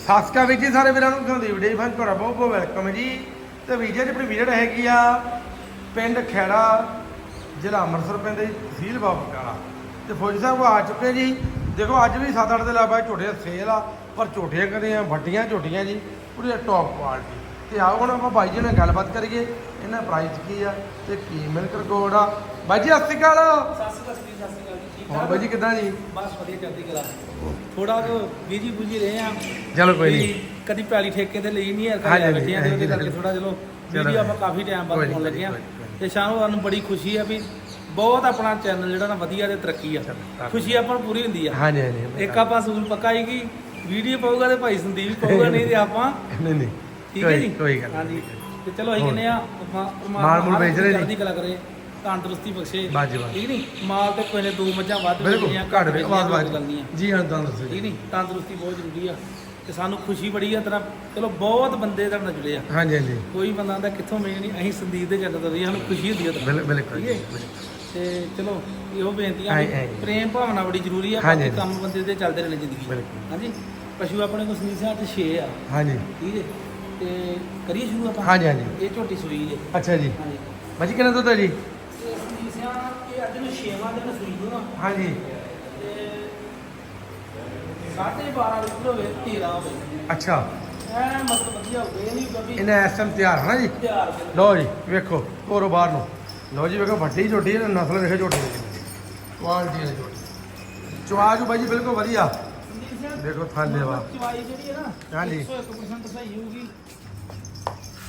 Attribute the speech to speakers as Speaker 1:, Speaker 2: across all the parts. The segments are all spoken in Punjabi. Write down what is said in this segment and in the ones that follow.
Speaker 1: ਸਤਿ ਸਾਸਕਾ ਵਿੱਚ ਜੀ ਸਾਰੇ ਵੀਰਾਂ ਨੂੰ ਸੰਦੀਪ ਡੇ ਫਨ ਤੁਹਾਡਾ ਬਹੁਤ ਬਹੁਤ ਵੈਲਕਮ ਜੀ। ਤੇ ਵੀਡੀਓ ਦੀ ਆਪਣੀ ਵੀਡੀਓ ਹੈਗੀ ਆ, ਪਿੰਡ ਖੈੜਾ ਜ਼ਿਲ੍ਹਾ ਅੰਮ੍ਰਿਤਸਰ ਪੈਂਦੇ ਜੀ ਤਹਿਸੀਲ ਬਾਬਕਾਲਾ ਤੇ ਫੌਜੀ ਸਾਹਿਬ ਆ ਚੁੱਕੇ ਜੀ। ਦੇਖੋ, ਅੱਜ ਵੀ 7-8 ਦੇ ਲਾਬਾ ਝੋਟੇ ਸੇਲ ਆ, ਪਰ ਝੋਟੀਆਂ ਕਦੇ ਆ, ਵੱਡੀਆਂ ਝੋਟੀਆਂ ਜੀ, ਪੂਰੀ ਟੌਪ ਕੁਆਲਿਟੀ ਤੇ ਆਓ ਹੁਣ ਆਪਾਂ ਬਾਈ ਜੀ ਨਾਲ ਗੱਲਬਾਤ ਕਰੀਏ ਇਹਨਾਂ ਪ੍ਰਾਈਸ ਕੀ ਆ ਤੇ ਕੀ ਮਿਲਕ ਰਿਕਾਰਡ ਆ। ਬਾਈ ਜੀ ਸਤਿ ਸ਼੍ਰੀ ਅਕਾਲ।
Speaker 2: ਸਤਿ ਸ਼੍ਰੀ ਅਕਾਲ ਜੀ, ਸਤਿ ਸ਼੍ਰੀ ਅਕਾਲ ਜੀ, ਠੀਕ
Speaker 1: ਹੋਰ? ਬਾਈ ਜੀ ਕਿੱਦਾਂ ਜੀ?
Speaker 2: ਬਸ ਵਧੀਆ ਚੜ੍ਹਦੀ ਕਲਾ। ਥੋੜਾ ਕੁ ਬੀਜੀ ਬੂਜੀ ਰਹੇ ਆ।
Speaker 1: ਚਲੋ ਕੋਈ ਨਹੀਂ।
Speaker 2: ਕਦੀ ਪੈਲੀ ਠੇਕੇ ਤੇ ਲਈ ਨਹੀਂ ਹੈ
Speaker 1: ਹਾਂਜੀ,
Speaker 2: ਘਰ ਬੈਠੀਆਂ ਤੇ ਉਹਦੇ ਕਰਕੇ ਥੋੜਾ ਚਲੋ। ਵੀਡੀਓ ਆਪਾਂ ਕਾਫੀ ਟਾਈਮ ਬਾਅਦ ਪਾਉਣ ਲੱਗੇ ਆ। ਤੇ ਸ਼ਾਮ ਨੂੰ ਸਾਨੂੰ ਬੜੀ ਖੁਸ਼ੀ ਆ ਵੀ ਬਹੁਤ ਆਪਣਾ ਚੈਨਲ ਜਿਹੜਾ ਨਾ ਵਧੀਆ ਤੇ ਤਰੱਕੀ ਆ। ਖੁਸ਼ੀ ਆਪਾਂ ਨੂੰ ਪੂਰੀ ਹੁੰਦੀ ਆ।
Speaker 1: ਹਾਂਜੀ ਹਾਂਜੀ
Speaker 2: ਇੱਕ ਆਪਾਂ ਸੂਲ ਪੱਕਾ ਹੀ ਕਿ ਵੀਡੀਓ ਪਾਊਗਾ ਤੇ ਭਾਈ ਸੰਦੀਪ ਪਾਊਗਾ ਨਹੀਂ ਤੇ ਆਪਾਂ
Speaker 1: ਨਹੀਂ ਨਹੀਂ।
Speaker 2: ਠੀਕ ਹੈ ਜੀ?
Speaker 1: ਕੋਈ ਗੱਲ
Speaker 2: ਹਾਂਜੀ।
Speaker 1: ਨਹੀਂ।
Speaker 2: ਤੇ ਚਲੋ ਅਸੀਂ। ਕਹਿੰਦੇ ਆ
Speaker 1: ਮਾਲ ਮੂਲ ਵੇਚ ਰਹੇ ਨੇ।
Speaker 2: ਚੜ੍ਹਦੀ ਕਲਾ ਕਰੇ ਤੰਦਰੁਸਤੀ ਬਖਸ਼ੇ। ਠੀਕ ਨਹੀਂ? ਮਾਲ ਤੇ ਕੋਈ ਨੇ ਦੋ ਮੱਝਾਂ ਵੱਧ
Speaker 1: ਬਿਲਕੁਲ।
Speaker 2: ਵੇਚਣੀਆਂ,
Speaker 1: ਘੱਟ ਵੇ ਆਵਾਜ਼
Speaker 2: ਨਹੀਂ ਆ
Speaker 1: ਆਵਾਜ਼ ਜੀ ਹਾਂ ਦੱਸੋ
Speaker 2: ਠੀਕ ਨਹੀਂ? ਤੰਦਰੁਸਤੀ ਬਹੁਤ ਜ਼ਰੂਰੀ ਆ। ਤੇ ਸਾਨੂੰ ਖੁਸ਼ੀ ਬੜੀ ਆ ਤੇਰਾ ਚਲੋ ਬਹੁਤ ਬੰਦੇ ਤੁਹਾਡੇ ਨਾਲ ਜੁੜੇ ਆ।
Speaker 1: ਹਾਂਜੀ ਹਾਂਜੀ।
Speaker 2: ਕੋਈ ਬੰਦਾ ਆਂਦਾ ਕਿੱਥੋਂ ਮਿਲਣੀ ਨਹੀਂ? ਅਸੀਂ ਸੰਦੀਪ ਦੇ ਜਨਮ ਤੋਂ ਸਾਨੂੰ ਖੁਸ਼ੀ ਹੁੰਦੀ ਆ
Speaker 1: ਬਿਲਕੁਲ? ਬਿਲਕੁਲ।
Speaker 2: ਤੇ ਚਲੋ ਇਹੋ ਵੀ
Speaker 1: ਹਾਂ।
Speaker 2: ਪ੍ਰੇਮ ਭਾਵਨਾ ਬੜੀ ਜ਼ਰੂਰੀ ਆ ਕੰਮ ਬੰਦੇ ਦੇ ਚੱਲਦੇ ਰਹਿਣੇ ਜ਼ਿੰਦਗੀ। ਹਾਂਜੀ? ਪਸ਼ੂ ਆਪਣੇ ਕੋਲ ਸੰਦੀਪ ਸਾਹਿਬ ਤੇ 6 ਆ।
Speaker 1: ਹਾਂਜੀ।
Speaker 2: ਠੀਕ ਹੈ? ਤੇ ਕਰੀਏ ਸ਼ੁਰੂ ਆਪਾਂ?
Speaker 1: ਹਾਂਜੀ, ਹਾਂਜੀ।
Speaker 2: ਇਹ ਝੋਟੀ ਸੂਈ ਜੇ।
Speaker 1: ਅੱਛਾ ਜੀ।
Speaker 2: ਹਾਂਜੀ।
Speaker 1: ਬਾਜੀ ਕਿੰਨਾ ਦੁੱਧ ਹੈ ਜੀ?
Speaker 2: ਤੇ ਸੰਦੀਪ ਸਾਹਿਬ ਇਹ ਅੱਜ ਨੂੰ 6ਵਾਂ ਦਿਨ ਸੂਈ ਨੂੰ
Speaker 1: ਹਾਂਜੀ।
Speaker 2: ਤੇ ਸਾਢੇ 12 ਲੀਟਰ ਹੋਵੇ 13 ਹੋਵੇ।
Speaker 1: ਅੱਛਾ।
Speaker 2: ਐ ਮਤਲਬ ਵਧੀਆ ਹੋਵੇ ਇਹ ਨਹੀਂ ਬੱਬੀ
Speaker 1: ਇਹਨਾਂ ਇਸ ਟਾਈਮ ਤਿਆਰ ਹੈ ਨਾ ਜੀ?
Speaker 2: ਤਿਆਰ ਕਰ
Speaker 1: ਲਓ ਜੀ ਵੇਖੋ ਘਰੋਂ ਬਾਹਰ ਨੂੰ। ਲਓ ਜੀ ਵੇਖੋ ਵੱਡੀ ਝੋਟੀ ਹੈ ਨਸਲ ਵੇਖੋ ਝੋਟੀ ਦੀ। ਕੁਆਲਿਟੀ ਹੈ ਝੋਟੀ। ਚਵਾਜੂ ਬਾਈ ਜੀ ਬਿਲਕੁਲ ਵਧੀਆ। ਦੇਖੋ ਥਾਲੇ ਵਾ।
Speaker 2: ਚਵਾਈ ਜਿਹੜੀ ਹੈ ਨਾ
Speaker 1: ਹਾਂਜੀ।
Speaker 2: 101% ਸਹੀ ਹੋਊਗੀ।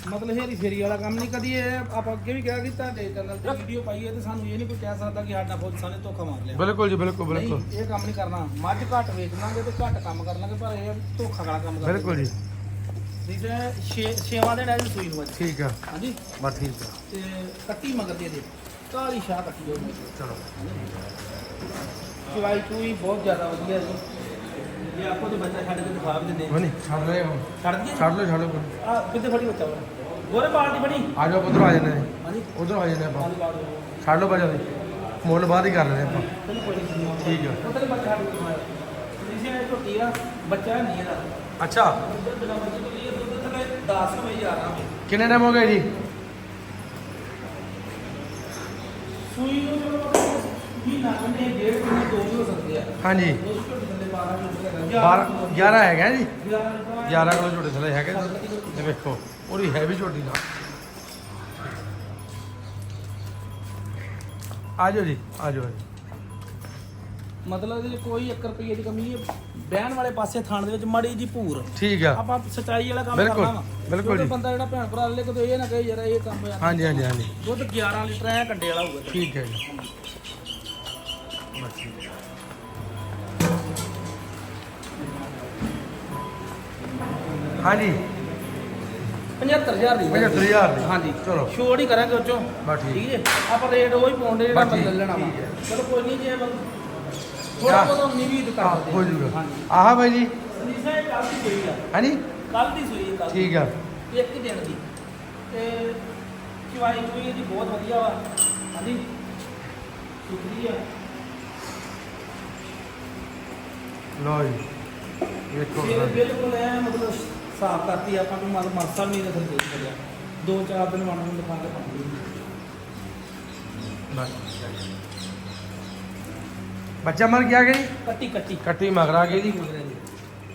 Speaker 2: ਮਤਲਬ ਹੇਰੀ ਫੇਰੀ ਵਾਲਾ ਕੰਮ ਨਹੀਂ ਕਦੀ ਇਹ ਆਪਾਂ ਅੱਗੇ ਵੀ ਕਿਹਾ ਕਿ ਤੁਹਾਡੇ ਚੈਨਲ ਤੇ ਵੀਡੀਓ ਪਾਈ ਹੈ ਤੇ ਸਾਨੂੰ ਇਹ ਨਹੀਂ ਕੋਈ ਕਹਿ ਸਕਦਾ ਕਿ ਸਾਡਾ ਫੌਜ ਸਾਨੇ ਧੋਖਾ ਮਾਰ ਲਿਆ।
Speaker 1: ਬਿਲਕੁਲ ਜੀ ਬਿਲਕੁਲ ਬਿਲਕੁਲ।
Speaker 2: ਇਹ ਕੰਮ ਨਹੀਂ ਕਰਨਾ। ਮੱਝ ਘੱਟ ਵੇਚ ਲਾਂਗੇ ਤੇ ਘੱਟ ਕੰਮ ਕਰ ਲਾਂਗੇ ਪਰ ਇਹ ਧੋਖਾ ਵਾਲਾ ਕੰਮ ਕਰਦੇ
Speaker 1: ਬਿਲਕੁਲ ਜੀ।
Speaker 2: ਠੀਕ ਹੈ ਛੇ ਛੇਵਾਂ ਦਿਨ ਹੈ ਜੀ ਸੂਈ ਨੂੰ ਅੱਜ।
Speaker 1: ਠੀਕ ਆ।
Speaker 2: ਹਾਂਜੀ।
Speaker 1: ਬਸ ਠੀਕ ਆ।
Speaker 2: ਤੇ ਕੱਟੀ ਮਗਰ ਦੇ ਦੇ ਕਾਲੀ ਸ਼ਾਹ ਕੱਟੀ ਜੋ
Speaker 1: ਚਲੋ।
Speaker 2: ਚਵਾਈ ਚੂਈ ਬਹੁਤ ਜ਼ਿਆਦਾ ਵਧੀਆ ਜੀ। ਬੱਚਾ ਛੱਡ
Speaker 1: ਰਹੇ ਹੋ
Speaker 2: ਛੱਡ
Speaker 1: ਲਓ ਛੱਡ ਲਓ।
Speaker 2: ਆ ਬੱਚਾ
Speaker 1: ਜਾਓ ਉਧਰੋਂ ਆ ਜਾਂਦੇ ਨੇ।
Speaker 2: ਹਾਂਜੀ।
Speaker 1: ਉਧਰੋਂ ਆ ਜਾਂਦੇ ਆਪਾਂ। ਛੱਡ ਲਓ ਬਾਜਾ ਦੇ ਮੁੱਲ ਬਾਅਦ ਹੀ ਕਰ ਲੈਣੇ ਆਪਾਂ।
Speaker 2: ਬੱਚਾ ਬੱਚਾ
Speaker 1: ਅੱਛਾ।
Speaker 2: ਉਧਰ ਬਿਨਾ ਬੱਚੇ ਤੋਂ ਲਈ ਦੁੱਧ ਥਲੇ 10 ਵਜੇ ਆ ਰਹਾ
Speaker 1: ਕਿੰਨੇ ਟਾਈਮ ਹੋ ਗਏ ਜੀ?
Speaker 2: ਸੂਈ ਨੂੰ ਚਲੋ ਹੋ ਸਕਦੇ ਆ।
Speaker 1: ਹਾਂਜੀ।
Speaker 2: ਦੋ ਝੋਟੀ ਥੱਲੇ 12 ਝੋਟੀ
Speaker 1: 12 11 ਹੈਗਾ ਜੀ।
Speaker 2: 11
Speaker 1: 11 ਕਿਲੋ ਝੋਟੇ ਥੱਲੇ ਹੈਗੇ ਜੀ। ਤੇ ਵੇਖੋ ਉਹਦੀ ਹੈਵੀ ਝੋਟੀ ਦਾ ਆ ਜਾਓ ਜੀ ਆ ਜਾਓ ਜੀ।
Speaker 2: ਮਤਲਬ 'ਚ ਕੋਈ 1 ਰੁਪਏ ਦੀ ਕਮੀ ਨਹੀਂ ਬਹਿਣ ਵਾਲੇ ਪਾਸੇ ਥਾਣ ਦੇ ਵਿੱਚ ਮੜੀ ਜੀ ਭੂਰ।
Speaker 1: ਠੀਕ ਆ।
Speaker 2: ਆਪਾਂ ਸਚਾਈ ਵਾਲਾ ਕੰਮ ਕਰਨਾ ਵਾ।
Speaker 1: ਜੀ।
Speaker 2: ਬੰਦਾ ਜਿਹੜਾ ਭੈਣ ਭਰਾ ਲੈ ਕੇ ਇਹ ਨਾ ਕਹੇ ਯਾਰ ਇਹ ਕੰਮ
Speaker 1: ਹਾਂਜੀ ਹਾਂਜੀ ਹਾਂਜੀ।
Speaker 2: ਦੁੱਧ 11 ਲੀਟਰ ਐ ਕੰਡੇ ਵਾਲਾ ਹੋਊਗਾ।
Speaker 1: ਠੀਕ ਹੈ ਜੀ। ਹੈ। ਹਾਂਜੀ।
Speaker 2: 75000 ਦੀ।
Speaker 1: 75000 ਦੀ।
Speaker 2: ਹਾਂਜੀ।
Speaker 1: ਚਲੋ।
Speaker 2: ਛੋੜ ਹੀ ਕਰਾਂਗੇ ਉਹ ਚੋਂ।
Speaker 1: ਬਸ ਠੀਕ।
Speaker 2: ਹੈ। ਆਪਾਂ ਰੇਟ ਉਹ ਹੀ ਪਾਉਂਦੇ ਜਿਹੜਾ
Speaker 1: ਬਸ ਠੀਕ,
Speaker 2: ਬੰਦ ਲੈਣਾ ਵਾ।
Speaker 1: ਠੀਕ ਹੈ।
Speaker 2: ਚਲੋ ਕੋਈ ਨਹੀਂ ਜੇ ਥੋੜਾ। ਬਹੁਤ ਉਨੀ ਵੀ ਕਰ
Speaker 1: ਹਾਂ ਹੋ। ਜੂਗਾ
Speaker 2: ਹਾਂਜੀ।
Speaker 1: ਆਹ ਬਾਈ ਜੀ।
Speaker 2: ਅਨੀਸਾ ਇਹ ਕੱਲ ਦੀ ਸੂਈ ਆ।
Speaker 1: ਹਾਂਜੀ
Speaker 2: ਕੱਲ ਦੀ ਸੂਈ ਕੱਲ
Speaker 1: ਠੀਕ ਆ।
Speaker 2: ਇੱਕ ਹੀ ਦਿਨ ਦੀ। ਤੇ ਚਵਾਈ ਚੂਈ ਇਹਦੀ ਬਹੁਤ ਵਧੀਆ ਵਾ। ਹਾਂਜੀ। ਸੁਥਰੀ ਆ।
Speaker 1: ਲਓ ਜੀ। ਵੇਖੋ
Speaker 2: ਇਹ ਬਿਲਕੁਲ ਐ ਮਤਲਬ ਸਾਫ਼ ਕਰਤੀ ਆਪਾਂ ਨੂੰ ਮਨ ਮਸਾ ਵੀ ਨਹੀਂ ਰਖਣ ਦੇ ਸਕਿਆ ਦੋ ਚਾਰ ਦਿਨ ਮਨ ਨੂੰ ਦਿਖਾ ਕੇ ਪਾਉਂਦੀ
Speaker 1: ਬਸ। ਬੱਚਾ ਮਰ ਗਿਆ ਕਿ ਜੀ
Speaker 2: ਕੱਟੀ ਕੱਟੀ।
Speaker 1: ਕੱਟੀ ਮਗਰਾ ਗਈ ਜੀ।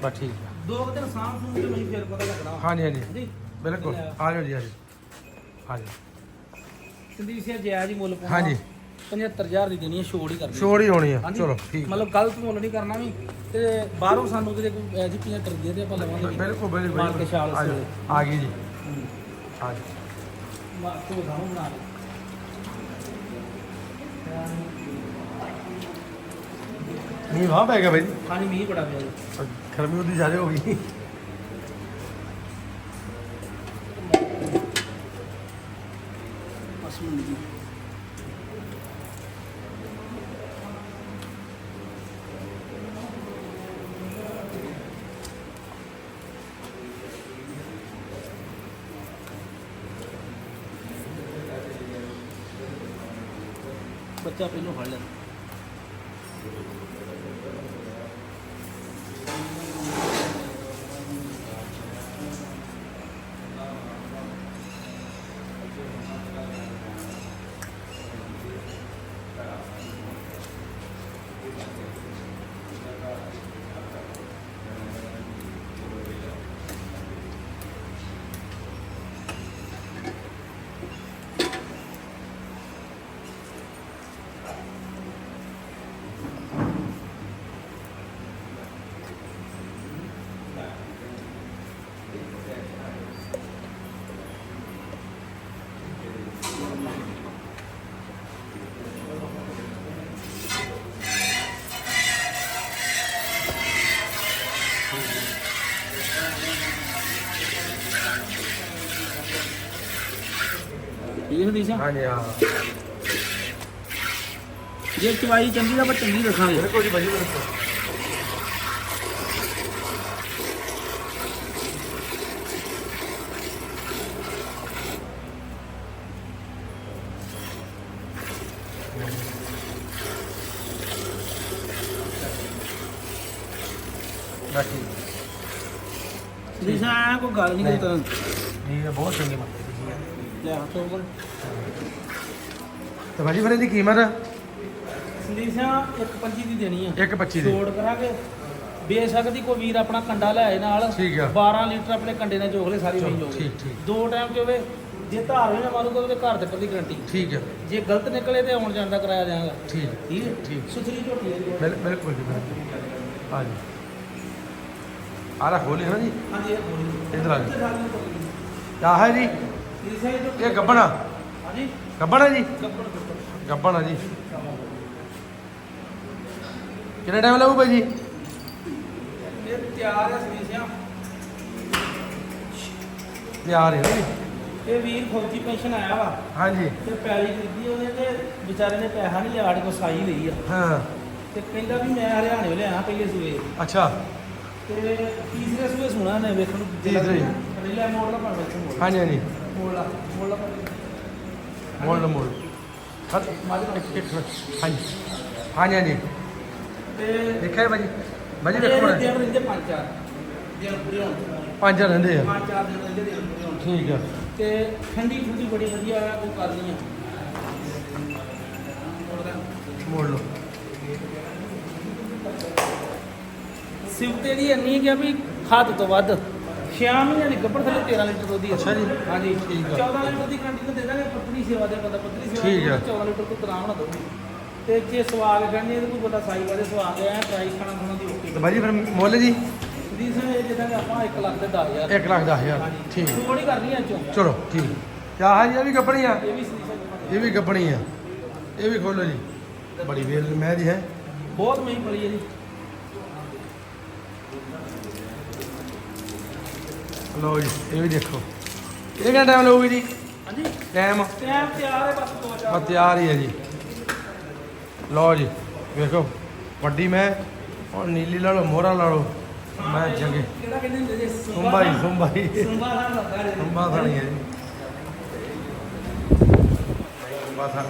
Speaker 1: ਬਸ ਠੀਕ ਆ।
Speaker 2: ਦੋ ਕੁ ਦਿਨ ਸਾਂਭ ਸੂਝ ਤੇ ਮੈਨੂੰ ਫਿਰ ਪਤਾ ਲੱਗਣਾ।
Speaker 1: ਹਾਂਜੀ ਹਾਂਜੀ। ਬਿਲਕੁਲ। ਆ ਜਾਓ ਜੀ ਆ ਜਾਓ। ਆ ਜਾਓ।
Speaker 2: ਸੰਦੀਪ ਸਿੰਘ ਜਾਇਜ਼ ਹੀ ਮੁੱਲ ਪਾਉਣਾ
Speaker 1: ਹਾਂਜੀ।
Speaker 2: 75000 ਦੀ ਦੇਣੀ ਹੈ ਛੋੜ ਹੀ ਕਰਨੀ
Speaker 1: ਛੋੜ ਹੀ ਹੋਣੀ ਆ।
Speaker 2: ਹਾਂਜੀ।
Speaker 1: ਚਲੋ ਠੀਕ
Speaker 2: ਮਤਲਬ ਗਲਤ ਮੁੱਲ ਨਹੀਂ ਕਰਨਾ ਵੀ ਤੇ ਬਾਹਰੋਂ ਸਾਨੂੰ ਕਿਤੇ ਕੋਈ ਐਜੀ 75 ਦੇ ਤੇ ਆਪਾਂ ਲਵਾਂਗੇ।
Speaker 1: ਬਿਲਕੁਲ ਬਿਲਕੁਲ
Speaker 2: ਮਾਰ ਕੇ ਛਾਲ
Speaker 1: ਆ ਜਾਓ।
Speaker 2: ਸਵੇਰੇ।
Speaker 1: ਆ ਗਈ ਜੀ। ਆ ਜਾਓ।
Speaker 2: ਮਾਰ ਤੋਂ ਗਾਉਂ ਬਣਾ ਲਓ
Speaker 1: ਨਹੀਂ ਵਾਹ ਪੈ ਗਿਆ ਬਾਈ ਜੀ।
Speaker 2: ਪਾਣੀ ਮੀਂਹ ਬੜਾ ਪਿਆ ਜੀ।
Speaker 1: ਗਰਮੀ ਉਹਦੀ ਜ਼ਿਆਦਾ ਹੋ ਗਈ।
Speaker 2: ਬੱਚਾ ਪਹਿਲਾਂ ਫੜ ਲੈਣਾ ਠੀਕ ਹੈ ਦੀਸ਼ਾ
Speaker 1: ਹਾਂਜੀ ਹਾਂ।
Speaker 2: ਜੇ ਚਵਾਈ ਚੰਗੀ ਦਾ ਪਰ ਚੰਗੀ ਦੱਸਾਂਗੇ।
Speaker 1: ਬਿਲਕੁਲ ਜੀ ਭਾਜੀ ਬਿਲਕੁਲ। ਬਾਕੀ
Speaker 2: ਦੀਸ਼ਾ ਐਂ ਕੋਈ ਗੱਲ ਨਹੀਂ। ਕੋਈ
Speaker 1: ਇਹ ਤਾਂ ਬਹੁਤ ਚੰਗੀ ਹੈ
Speaker 2: ਲੈ ਹੱਥੋਂ ਉੱਪਰ
Speaker 1: ਤੇ ਭਾਜੀ ਫਿਰ ਇਹਦੀ ਕੀਮਤ?
Speaker 2: ਦੀਸ਼ਾ 125 ਦੀ ਦੇਣੀ ਆ।
Speaker 1: 1.25 ਦੀ।
Speaker 2: ਛੋੜ ਕਰਾਂਗੇ। ਬੇਸ਼ੱਕ ਦੀ ਕੋਈ ਵੀਰ ਆਪਣਾ ਕੰਡਾ ਲੈ ਆਏ ਨਾਲ।
Speaker 1: ਠੀਕ ਆ।
Speaker 2: 12 ਲੀਟਰ ਆਪਣੇ ਕੰਡੇ ਨਾਲ ਜੋਖ ਲੈ ਸਾਰੀ
Speaker 1: ਠੀਕ, ਠੀਕ।
Speaker 2: ਦੋ ਟਾਈਮ ਹੋਵੇ ਜੇ ਧਾਰ ਵੀ ਨਾ ਮਾਰੂਗਾ ਉਹਦੇ ਘਰ ਦੇ ਪ੍ਰਤੀ ਗਰੰਟੀ
Speaker 1: ਠੀਕ ਹੈ
Speaker 2: ਜੇ ਗਲਤ ਨਿਕਲੇ ਤੇ ਆਉਣ ਜਾਣ ਦਾ ਕਿਰਾਇਆ ਦਿਆਂਗਾ।
Speaker 1: ਠੀਕ
Speaker 2: ਠੀਕ ਹੈ
Speaker 1: ਠੀਕ।
Speaker 2: ਸੁਥਰੀ ਝੋਟੀ ਹੈ ਜੀ।
Speaker 1: ਬਿਲ ਬਿਲਕੁਲ ਜੀ ਬਿਲਕੁਲ। ਹਾਂਜੀ ਆਲਾ ਖੋਲੇ ਨਾ ਜੀ?
Speaker 2: ਹਾਂਜੀ ਇਹ ਬੋਲੀ
Speaker 1: ਇੱਧਰ ਆ ਜੀ।
Speaker 2: ਜੀ
Speaker 1: ਆਹ ਹੈ ਜੀ। ਇਹ ਗੱਬਣਾ।
Speaker 2: ਹਾਂਜੀ।
Speaker 1: ਗੱਬਣਾ ਜੀ? ਗੱਬਣਾ ਜੀ। ਕਿੰਨਾ ਟਾਈਮ ਲੱਗੂ ਭਾਈ ਜੀ?
Speaker 2: ਇਹ ਤਿਆਰ ਹੈ ਸਵੀਸਿਆ
Speaker 1: ਤਿਆਰ ਹੈ ਜੀ।
Speaker 2: ਇਹ ਵੀਰ ਫੌਜੀ ਪੈਨਸ਼ਨ ਆਇਆ ਵਾ।
Speaker 1: ਹਾਂਜੀ।
Speaker 2: ਤੇ ਪੈਲੀ ਖਰੀਦੀ ਉਹਨੇ ਤੇ ਵਿਚਾਰੇ ਨੇ ਪੈਸਾ ਨਹੀਂ ਲਿਆ ਸਾਡੇ ਕੋਲ ਸਾਈ ਲਈ ਆ।
Speaker 1: ਹਾਂ।
Speaker 2: ਤੇ ਕਹਿੰਦਾ ਵੀ ਮੈਂ ਹਰਿਆਣੇ ਲਿਆ ਪਹਿਲੇ ਸੂਏ
Speaker 1: ਅੱਛਾ।
Speaker 2: ਤੇ ਤੀਸਰੇ ਸੂਏ ਸੁਣਾ ਨੇ ਵੇਖਣ ਨੂੰ।
Speaker 1: ਤੀਸਰੇ।
Speaker 2: ਪਹਿਲੇ ਮੋੜ ਲਾ ਭਾਵੇਂ
Speaker 1: ਹਾਂਜੀ ਹਾਂਜੀ।
Speaker 2: ਮੋੜ ਲਾ ਮੋੜ ਲਾ
Speaker 1: ਮੋੜ ਲਓ ਮੋੜ ਹਾਂ। ਹਾਂਜੀ ਹਾਂਜੀ ਹਾਂਜੀ
Speaker 2: ਤੇ
Speaker 1: ਦੇਖਿਆ ਭਾਜੀ ਭਾਜੀ
Speaker 2: ਇਹ
Speaker 1: ਵੇਖੋ
Speaker 2: ਦਿਨ ਰਹਿੰਦੇ ਪੰਜ ਚਾਰ ਦਿਨ ਪੂਰੇ ਹੋਣ
Speaker 1: ਪੰਜ ਰਹਿੰਦੇ ਆ
Speaker 2: ਪੰਜ ਚਾਰ ਦਿਨ ਰਹਿੰਦੇ ਦਿਨ ਪੂਰੇ ਹੋਣ
Speaker 1: ਠੀਕ ਆ
Speaker 2: ਤੇ ਠੰਡੀ ਠੰਡੀ ਬੜੀ ਵਧੀਆ ਕੋਈ ਕਰਨੀ ਆ
Speaker 1: ਮੋੜ ਲਓ
Speaker 2: ਸਿਫਤੇ ਦੀ ਇੰਨੀ ਕਿ ਆ ਵੀ ਹੱਦ ਤੋਂ ਵੱਧ 6 ਮਹੀਨਿਆਂ ਦੀ ਗੱਭਰ ਥੱਲੇ 13 ਲੀਟਰ ਦੁੱਧ ਦੀ
Speaker 1: ਅੱਛਾ ਜੀ।
Speaker 2: ਹਾਂਜੀ।
Speaker 1: ਠੀਕ ਆ।
Speaker 2: 14 ਲੀਟਰ ਦੀ ਕੰਟੀ ਤਾਂ ਦੇ ਦਾਂਗੇ ਪੱਤਰੀ ਸੇਵਾ ਦੇ ਬੰਦਾ ਪੱਤਰੀ ਸੇਵਾ
Speaker 1: ਠੀਕ ਆ।
Speaker 2: ਦੇ 14 ਲੀਟਰ ਤੋਂ ਆਰਾਮ ਨਾਲ ਦਊਗੀ ਤੇ ਜੇ ਸਵਾਗ ਕਰਨੀ ਇਹਦੇ ਕੋਈ ਬੰਦਾ ਸਾਈ ਵਾਲੇ ਸਵਾਗ ਆ ਪ੍ਰਾਈਸ ਖਾਣਾ ਖਾਣਾ ਦੀ ਓਕੇ
Speaker 1: ਤੇ ਭਾਜੀ ਫਿਰ ਮੁੱਲ ਜੀ?
Speaker 2: ਦੀ ਸੇ ਜਿੱਦਾਂ ਕਿ ਆਪਾਂ 1 ਲੱਖ ਦੇ 10000
Speaker 1: 1 ਲੱਖ 10000 ਠੀਕ।
Speaker 2: ਥੋੜੀ ਕਰਨੀ ਆ ਚੋਂ।
Speaker 1: ਚਲੋ ਠੀਕ। ਕਿਆ ਹੈ ਜੀ ਇਹ ਵੀ ਗੱਪਣੀ ਆ?
Speaker 2: ਇਹ ਵੀ ਸਲੀਸਾ
Speaker 1: ਇਹ ਵੀ ਗੱਪਣੀ ਆ। ਇਹ ਵੀ ਖੋਲੋ ਜੀ। ਬੜੀ ਵੇਲ ਮੈਂ ਦੀ ਹੈ।
Speaker 2: ਬਹੁਤ ਮਹਿੰਗੀ ਪੜੀ ਹੈ ਜੀ।
Speaker 1: ਲਓ ਜੀ ਇਹ ਵੀ ਦੇਖੋ। ਇਹ ਕਿੰਨਾ ਟਾਈਮ ਲਊਗੀ ਜੀ?
Speaker 2: ਹਾਂਜੀ।
Speaker 1: ਟਾਈਮ
Speaker 2: ਟਾਈਮ ਤਿਆਰ ਹੈ ਬਸ ਦੋ
Speaker 1: ਬਸ
Speaker 2: ਚਾਰ
Speaker 1: ਤਿਆਰ ਹੀ ਹੈ ਜੀ। ਲਓ ਜੀ ਵੇਖੋ ਵੱਡੀ ਮੈਂ ਹੁਣ ਨੀਲੀ ਲਾ ਲਓ ਮੋਹਰਾ ਲਾ ਲਓ ਮੈਂ ਚੰਗੇ
Speaker 2: ਕਿਹੜਾ ਕਹਿੰਦੇ ਹੁੰਦੇ ਜੀ?
Speaker 1: ਸੁੰਬਾਈ ਸੁੰਬਾਈ
Speaker 2: ਸੁੰਬਾ ਦਾ ਲੱਗਾ ਜੀ।
Speaker 1: ਸੁੰਬਾ ਥਾਣੀ ਹੈ ਜੀ। ਸੁੰਬਾ ਜੀ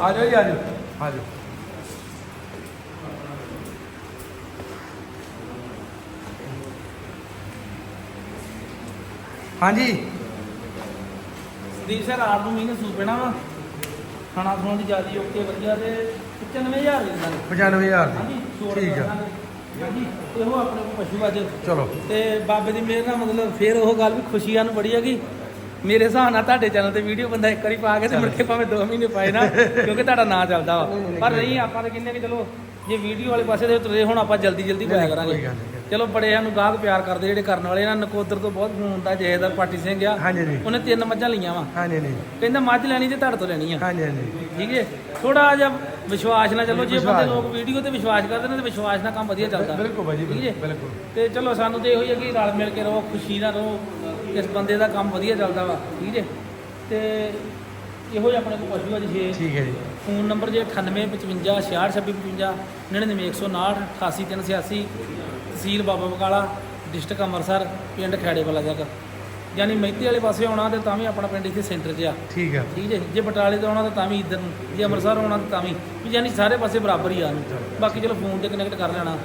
Speaker 1: ਆ ਜਾਓ ਜੀ ਆ ਜਾਓ। ਆ ਜਾਓ। ਹਾਂਜੀ।
Speaker 2: ਦੀ ਸਰ ਆਪ ਨੂੰ ਮਹੀਨੇ ਸੂ ਪੈਣਾ ਵਾ। ਖਾਣਾ ਖਾਣ ਦੀ ਜ਼ਿਆਦਾ ਓਕੇ ਵਧੀਆ ਤੇ 95000 ਦੇ ਦਾਂਗੇ
Speaker 1: 95000
Speaker 2: ਹਾਂਜੀ
Speaker 1: ਠੀਕ ਆ।
Speaker 2: ਹਾਂਜੀ ਇਹੋ ਆਪਣੇ ਕੋਲ ਪਸ਼ੂ ਅੱਜ।
Speaker 1: ਚਲੋ।
Speaker 2: ਤੇ ਬਾਬੇ ਦੀ ਮਿਹਰ ਨਾਲ ਮਤਲਬ ਫੇਰ ਉਹ ਗੱਲ ਵੀ ਖੁਸ਼ੀਆਂ ਨੂੰ ਬੜੀ ਹੈਗੀ। ਮੇਰੇ ਹਿਸਾਬ ਨਾਲ ਤੁਹਾਡੇ ਚੈਨਲ ਤੇ ਵੀਡੀਓ ਬੰਦਾ ਇੱਕ ਵਾਰੀ ਪਾ ਕੇ ਤੇ ਮੁੜ ਕੇ ਭਾਵੇਂ 2 ਮਹੀਨੇ ਪਾਏ ਨਾ ਕਿਉਂਕਿ ਤੁਹਾਡਾ ਨਾਂ ਚੱਲਦਾ ਵਾ। ਪਰ ਨਹੀਂ ਆਪਾਂ ਤਾਂ ਕਹਿੰਦੇ ਕਿ ਚਲੋ ਜੇ ਵੀਡੀਓ ਵਾਲੇ ਪਾਸੇ ਦੇ ਤੁਰੇ ਹੁਣ ਆਪਾਂ ਜਲਦੀ ਜਲਦੀ ਪਾਇਆ ਕਰਾਂਗੇ। ਚਲੋ ਬੜੇ ਸਾਨੂੰ ਗਾਹਕ ਪਿਆਰ ਕਰਦੇ ਜਿਹੜੇ ਕਰਨ ਵਾਲੇ ਇਹਨਾਂ ਨਕੋਦਰ ਤੋਂ ਬਹੁਤ ਫੋਨ ਦਾ ਜਹੇਦਾਰ ਪਾਟੀ ਸਿੰਘ ਆ।
Speaker 1: ਹਾਂਜੀ ਜੀ
Speaker 2: ਉਹਨੇ ਤਿੰਨ ਮੱਝਾਂ ਲਈਆਂ ਵਾ।
Speaker 1: ਹਾਂਜੀ ਨਹੀਂ
Speaker 2: ਕਹਿੰਦਾ ਮੱਝ ਲੈਣੀ ਤੇ ਤੁਹਾਡੇ ਤੋਂ ਲੈਣੀ ਆ।
Speaker 1: ਹਾਂਜੀ ਹਾਂਜੀ।
Speaker 2: ਠੀਕ ਹੈ ਥੋੜਾ ਜਿਹਾ ਵਿਸ਼ਵਾਸ ਨਾਲ ਚੱਲੋ ਜੇ। ਬੰਦੇ ਲੋਕ ਵੀਡੀਓ ਤੇ ਵਿਸ਼ਵਾਸ ਕਰਦੇ ਨੇ ਤੇ ਵਿਸ਼ਵਾਸ ਨਾਲ ਕੰਮ ਵਧੀਆ ਚੱਲਦਾ।
Speaker 1: ਬਿਲਕੁਲ ਭਾਜੀ ਬਿਲਕੁਲ
Speaker 2: ਤੇ ਚਲੋ ਸਾਨੂੰ ਤੇ ਇਹੋ ਹੀ ਹੈ ਕਿ ਰਲ ਮਿਲ ਕੇ ਰਹੋ ਖੁਸ਼ੀ ਨਾਲ ਰਹੋ ਇਸ ਬੰਦੇ ਦਾ ਕੰਮ ਵਧੀਆ ਚੱਲਦਾ ਵਾ। ਠੀਕ ਹੈ ਤੇ ਇਹੋ ਹੀ ਆਪਣੇ ਕੋਲ ਪਸ਼ੂ ਅੱਜ ਛੇ।
Speaker 1: ਠੀਕ ਹੈ ਜੀ।
Speaker 2: ਫੋਨ ਨੰਬਰ ਜੇ 9855 6655 99159 88386 ਤਹਿਸੀਲ ਬਾਬਾ ਬਕਾਲਾ ਡਿਸਟ੍ਰਿਕਟ ਅੰਮ੍ਰਿਤਸਰ ਪਿੰਡ ਖੈੜੇ ਵਾਲਾ ਜਗ੍ਹਾ ਯਾਨੀ ਮਹਿਤੇ ਵਾਲੇ ਪਾਸੇ ਆਉਣਾ ਤੇ ਤਾਂ ਵੀ ਆਪਣਾ ਪਿੰਡ ਇੱਥੇ ਸੈਂਟਰ 'ਚ ਆ।
Speaker 1: ਠੀਕ ਹੈ
Speaker 2: ਠੀਕ ਹੈ ਜੇ ਬਟਾਲੇ ਤੋਂ ਆਉਣਾ ਤਾਂ ਤਾਂ ਵੀ ਇੱਧਰ ਨੂੰ ਜੇ ਅੰਮ੍ਰਿਤਸਰ ਆਉਣਾ ਤਾਂ ਤਾਂ ਵੀ। ਵੀ ਯਾਨੀ ਸਾਰੇ ਪਾਸੇ ਬਰਾਬਰ ਹੀ ਆ। ਬਾਕੀ ਚਲੋ ਫੋਨ ਤੇ ਕਨੈਕਟ ਕਰ ਲੈਣਾ।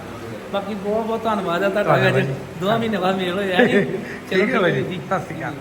Speaker 2: ਬਾਕੀ ਬਹੁਤ ਬਹੁਤ ਧੰਨਵਾਦ ਆ ਤੁਹਾਡਾ ਅੱਜ।
Speaker 1: ਜੀ।
Speaker 2: ਦੋ ਮਹੀਨੇ ਬਾਅਦ ਮੇਲ ਹੋਇਆ ਜੀ।
Speaker 1: ਠੀਕ ਹੈ ਭਾਜੀ
Speaker 2: ਜੀ।
Speaker 1: ਸਤਿ ਸ਼੍ਰੀ ਅਕਾਲ।